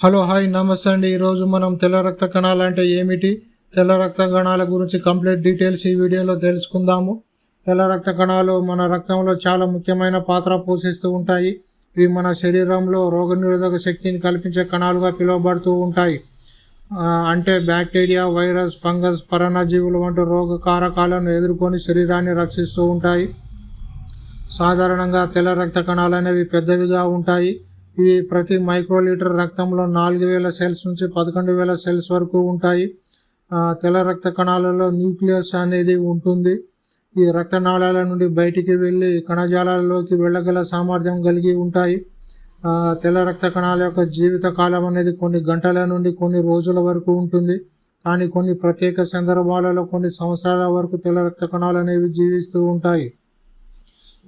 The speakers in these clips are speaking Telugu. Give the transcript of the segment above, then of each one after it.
హలో హాయ్ నమస్తే అండి. ఈరోజు మనం తెల్ల రక్త కణాలు అంటే ఏమిటి? తెల్ల రక్త కణాల గురించి కంప్లీట్ డీటెయిల్స్ ఈ వీడియోలో తెలుసుకుందాము. తెల్ల రక్త కణాలు మన రక్తంలో చాలా ముఖ్యమైన పాత్ర పోషిస్తూ ఉంటాయి. ఇవి మన శరీరంలో రోగనిరోధక శక్తిని కల్పించే కణాలుగా పిలువబడుతూ ఉంటాయి. అంటే బ్యాక్టీరియా వైరస్ ఫంగస్ పరణజీవులు వంటి రోగ కారకాలను ఎదుర్కొని శరీరాన్ని రక్షిస్తూ ఉంటాయి. సాధారణంగా తెల్ల రక్త కణాలు అనేవి పెద్దవిగా ఉంటాయి. ఇవి ప్రతి మైక్రోలీటర్ రక్తంలో నాలుగు వేల సెల్స్ నుంచి పదకొండు వేల సెల్స్ వరకు ఉంటాయి. తెల్ల రక్త కణాలలో న్యూక్లియస్ అనేది ఉంటుంది. ఈ రక్తనాళాల నుండి బయటికి వెళ్ళి కణజాలాలలోకి వెళ్ళగల సామర్థ్యం కలిగి ఉంటాయి. తెల్ల రక్త కణాల యొక్క జీవిత కాలం అనేది కొన్ని గంటల నుండి కొన్ని రోజుల వరకు ఉంటుంది. కానీ కొన్ని ప్రత్యేక సందర్భాలలో కొన్ని సంవత్సరాల వరకు తెల్ల రక్త కణాలు అనేవి జీవిస్తూ ఉంటాయి.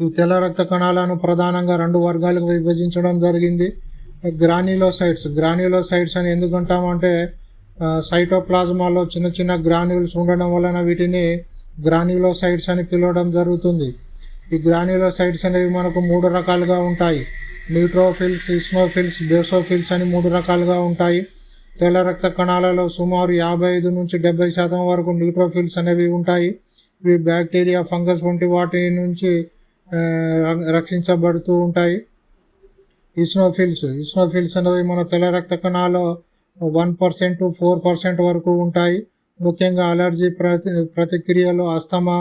ఈ తెల్ల రక్త కణాలను ప్రధానంగా రెండు వర్గాలకు విభజించడం జరిగింది. గ్రాన్యులోసైట్స్ గ్రాన్యులోసైట్స్ అని ఎందుకు అంటామంటే సైటోప్లాజ్మాలో చిన్న చిన్న గ్రాన్యూల్స్ ఉండడం వలన వీటిని గ్రాన్యులోసైట్స్ అని పిలవడం జరుగుతుంది. ఈ గ్రాన్యులోసైట్స్ అనేవి మనకు మూడు రకాలుగా ఉంటాయి. న్యూట్రోఫిల్స్ ఇస్నోఫిల్స్ బేసోఫిల్స్ అని మూడు రకాలుగా ఉంటాయి. తెల్ల రక్త కణాలలో సుమారు యాభై ఐదు నుంచి డెబ్బై శాతం వరకు న్యూట్రోఫిల్స్ అనేవి ఉంటాయి. ఇవి బ్యాక్టీరియా ఫంగస్ వంటి వాటి నుంచి రక్షించబడుతూ ఉంటాయి. ఇస్నోఫిల్స్ ఇస్నోఫిల్స్ అనేవి మన తెల్ల రక్త కణాలు one percent to four percent వరకు ఉంటాయి. ముఖ్యంగా అలర్జీ ప్రతి ప్రతిక్రియలు అస్తమా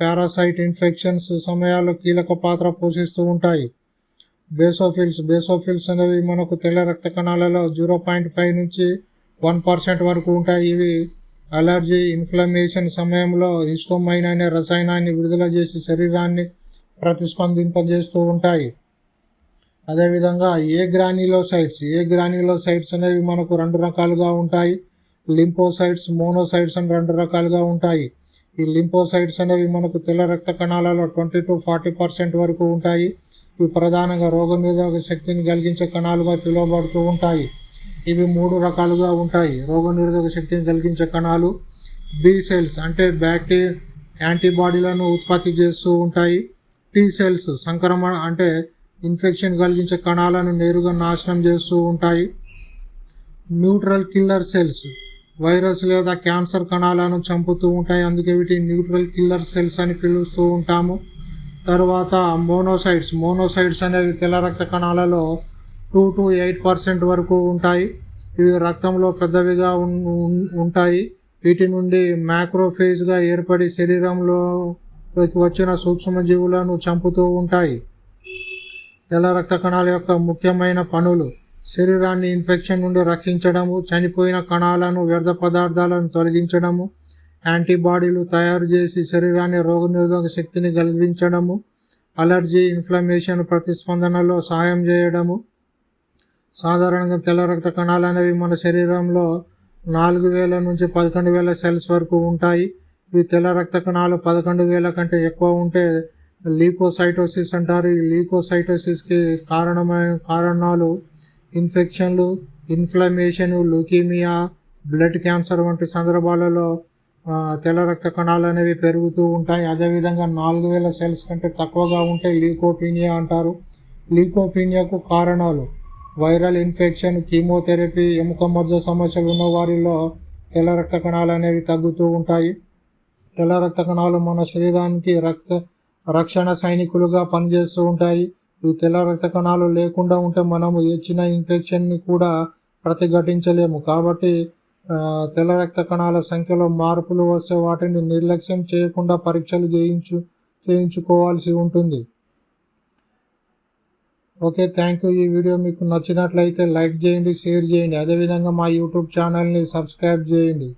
పారాసైట్ ఇన్ఫెక్షన్స్ సమయాల్లో కీలక పాత్ర పోషిస్తూ ఉంటాయి. బేసోఫిల్స్ బేసోఫిల్స్ అనేవి మనకు తెల్ల రక్త కణాలలో జీరో పాయింట్ ఫైవ్ నుంచి వన్ పర్సెంట్ వరకు ఉంటాయి. ఇవి అలర్జీ ఇన్ఫ్లమేషన్ సమయంలో ఇష్టమైన అనే రసాయనాన్ని విడుదల చేసి శరీరాన్ని ప్రతిస్పందింపజేస్తూ ఉంటాయి. అదేవిధంగా ఏ గ్రానిలోసైట్స్ ఏ గ్రానిలోసైట్స్ అనేవి మనకు రెండు రకాలుగా ఉంటాయి. లింపోసైట్స్ మోనోసైట్స్ అని రెండు రకాలుగా ఉంటాయి. ఈ లింపోసైట్స్ అనేవి మనకు తెల్ల రక్త కణాలలో ట్వంటీ టు ఫార్టీ పర్సెంట్ వరకు ఉంటాయి. ఇవి ప్రధానంగా రోగనిరోధక శక్తిని కలిగించే కణాలుగా పిలువబడుతూ ఉంటాయి. ఇవి మూడు రకాలుగా ఉంటాయి. రోగనిరోధక శక్తిని కలిగించే కణాలు బి సెల్స్ అంటే బ్యాక్టీ యాంటీబాడీలను ఉత్పత్తి చేస్తూ ఉంటాయి. టీ సెల్స్ సంక్రమణ అంటే ఇన్ఫెక్షన్ కలిగించే కణాలను నేరుగా నాశనం చేస్తూ ఉంటాయి. న్యూట్రల్ కిల్లర్ సెల్స్ వైరస్ లేదా క్యాన్సర్ కణాలను చంపుతూ ఉంటాయి. అందుకే వీటిని న్యూట్రల్ కిల్లర్ సెల్స్ అని పిలుస్తూ ఉంటాము. తర్వాత మోనోసైడ్స్ మోనోసైడ్స్ అనేవి తెల్ల రక్త కణాలలో టూ టు ఎయిట్ పర్సెంట్ వరకు ఉంటాయి. ఇవి రక్తంలో పెద్దవిగా ఉంటాయి. వీటి నుండి మ్యాక్రోఫేజ్గా ఏర్పడి శరీరంలో వచ్చిన సూక్ష్మజీవులను చంపుతూ ఉంటాయి. తెల్ల రక్త కణాల యొక్క ముఖ్యమైన పనులు శరీరాన్ని ఇన్ఫెక్షన్ నుండి రక్షించడము చనిపోయిన కణాలను వ్యర్థ పదార్థాలను తొలగించడము యాంటీబాడీలు తయారు చేసి శరీరాన్ని రోగనిరోధక శక్తిని కలిగించడము అలర్జీ ఇన్ఫ్లమేషన్ ప్రతిస్పందనలో సహాయం చేయడము. సాధారణంగా తెల్ల రక్త కణాలు అనేవి మన శరీరంలో నాలుగు వేల నుంచి పదకొండు వేల సెల్స్ వరకు ఉంటాయి. ఈ తెల్ల రక్త కణాలు పదకొండు వేల కంటే ఎక్కువ ఉంటే లీకోసైటోసిస్ అంటారు. ఈ లీకోసైటోసిస్కి కారణమైన కారణాలు ఇన్ఫెక్షన్లు ఇన్ఫ్లమేషన్ లుకీమియా బ్లడ్ క్యాన్సర్ వంటి సందర్భాలలో తెల్ల రక్త కణాలు అనేవి పెరుగుతూ ఉంటాయి. అదేవిధంగా నాలుగు వేల సెల్స్ కంటే తక్కువగా ఉంటే లీకోపీనియా అంటారు. లీకోపీనియాకు కారణాలు వైరల్ ఇన్ఫెక్షన్ కీమోథెరపీ ఎముక మధ్య సమస్యలు ఉన్న వారిలో తెల్ల రక్త కణాలు అనేవి తగ్గుతూ ఉంటాయి. తెల్ల రక్త కణాలు మన శరీరానికి రక్త రక్షణ సైనికులుగా పనిచేస్తూ ఉంటాయి. ఈ తెల్ల రక్త కణాలు లేకుండా ఉంటే మనము ఏ చిన్న ఇన్ఫెక్షన్ని కూడా ప్రతిఘటించలేము. కాబట్టి తెల్ల రక్త కణాల సంఖ్యలో మార్పులు వస్తే వాటిని నిర్లక్ష్యం చేయకుండా పరీక్షలు చేయించు చేయించుకోవాల్సి ఉంటుంది. ఓకే థ్యాంక్ యూ ఈ వీడియో మీకు నచ్చినట్లయితే లైక్ చేయండి షేర్ చేయండి. అదేవిధంగా మా యూట్యూబ్ ఛానల్ని సబ్స్క్రైబ్ చేయండి.